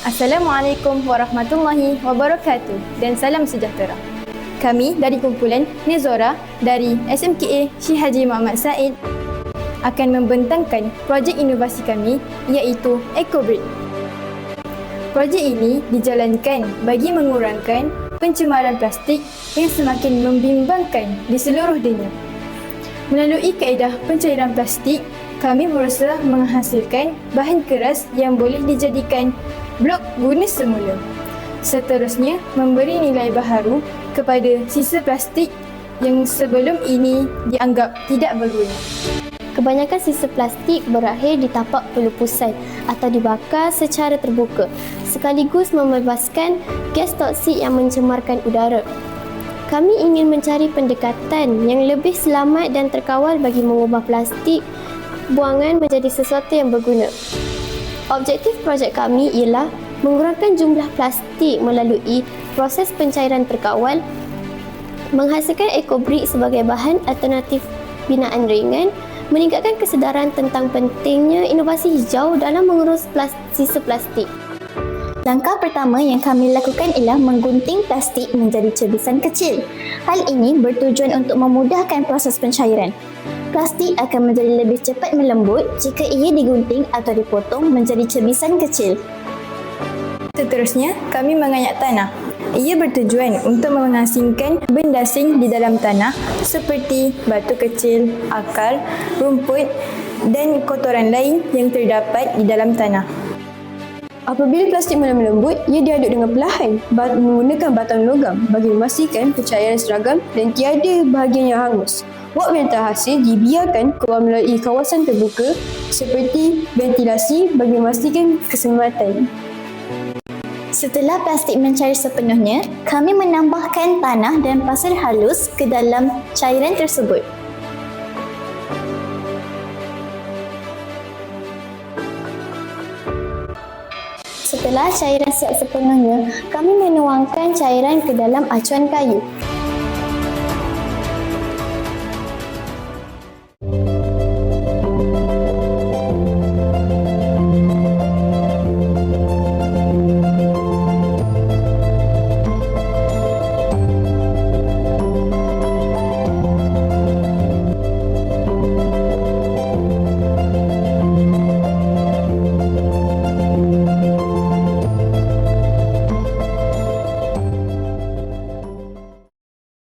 Assalamualaikum warahmatullahi wabarakatuh dan salam sejahtera. Kami dari kumpulan Nezora dari SMKA Syih Haji Muhammad Said akan membentangkan projek inovasi kami iaitu EcoBrick. Projek ini dijalankan bagi mengurangkan pencemaran plastik yang semakin membimbangkan di seluruh dunia. Melalui kaedah pencairan plastik, kami berusaha menghasilkan bahan keras yang boleh dijadikan blok guna semula. Seterusnya, memberi nilai baharu kepada sisa plastik yang sebelum ini dianggap tidak berguna. Kebanyakan sisa plastik berakhir di tapak pelupusan atau dibakar secara terbuka sekaligus membebaskan gas toksik yang mencemarkan udara. Kami ingin mencari pendekatan yang lebih selamat dan terkawal bagi mengubah plastik buangan menjadi sesuatu yang berguna. Objektif projek kami ialah mengurangkan jumlah plastik melalui proses pencairan terkawal, menghasilkan ekobrick sebagai bahan alternatif binaan ringan, meningkatkan kesedaran tentang pentingnya inovasi hijau dalam mengurus plas- sisa plastik. Langkah pertama yang kami lakukan ialah menggunting plastik menjadi cebisan kecil. Hal ini bertujuan untuk memudahkan proses pencairan. Plastik akan menjadi lebih cepat melembut jika ia digunting atau dipotong menjadi cebisan kecil. Seterusnya, kami mengayak tanah. Ia bertujuan untuk mengasingkan benda asing di dalam tanah seperti batu kecil, akar, rumput dan kotoran lain yang terdapat di dalam tanah. Apabila plastik mula melembut, ia diaduk dengan perlahan menggunakan batang logam bagi memastikan pencahayaan seragam dan tiada bahagian yang hangus. Wap yang terhasil dibiarkan keluar melalui kawasan terbuka seperti ventilasi bagi memastikan keselamatan. Setelah plastik mencair sepenuhnya, kami menambahkan tanah dan pasir halus ke dalam cairan tersebut. Setelah cairan siap sepenuhnya, kami menuangkan cairan ke dalam acuan kayu.